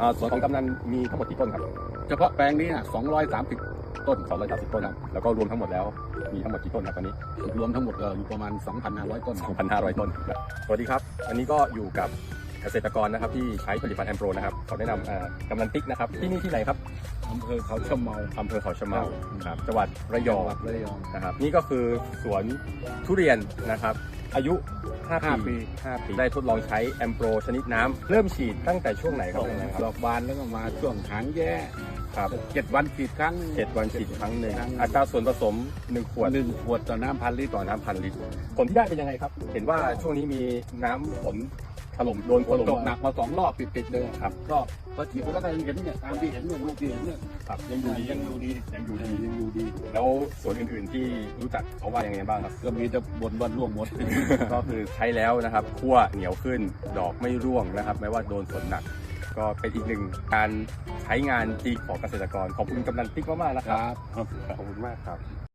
อ่าสวนของกำนันมีทั้งหมดกี่ต้นครับ เฉพาะแปลงนี้นะ230 ต้น 230 ต้นครับ แล้วก็รวมทั้งหมดแล้วมีทั้งหมดกี่ต้นครับตอนนี้ รวมทั้งหมดก็อยู่ประมาณ 2,500 ต้น 2,500 ต้นครับสวัสดีครับวันนี้ก็อยู่กับเกษตรกรนะครับที่ใช้ผลิตภัณฑ์แอมโปรนะครับเขาแนะนำเอ่อกำนันติ๊กนะครับที่นี่ที่ไหนครับอำเภอเขาชะเมาอำเภอเขาชะเมาครับครับจังหวัดระยองจังหวัดระยองนะครับนี่ก็คือสวนทุเรียนนะครับ อายุ5ห้าปีปี 5 ปี ได้ทดลองใช้แอมโปรชนิดน้ำเริ่มฉีดตั้งแต่ช่วงไหนครับกำนันคดรัอบ กบานแล้วก็มาช่วงหางแย่ครับเจ็ดวันฉีดครั้งเจ็ดวันฉีดครั้งหนึ่งครั้งอัตราส่วนผสมหนึ่งขวดหนึ่งขวดต่อน้ำพันลิตรต่อน้ำพันลิตรผลที่ได้เป็นยังไงครับ เห็นว่าช่วงนี้มีน้ำฝน ถล่มโดนฝนตกหนักมาสองรอบติดๆเลยครับ ก็พอฉีดไปแล้วก็ยังเห็นเนี่ยตามที่เห็นเนี่ยลูกที่เห็นเนี่ยครับยังอยู่ดียังอยู่ดียังอยู่ดียังอยู่ดี แล้วสวนอื่นๆที่รู้จักเขาว่ายังไงบ้างครับ ก็มีแต่บนวันร่วงหมดก็คือใช้แล้วนะครับขั้วเหนียวขึ้นดอกไม่ร่วงนะครับ ไม่ว่าโดนฝนหนัก ก็เป็นอีกหนึ่งการใช้งานจริงของเกษตรกรขอบคุณกำนันติ๊กมากๆนะคครับรับขอบคุณมากครับ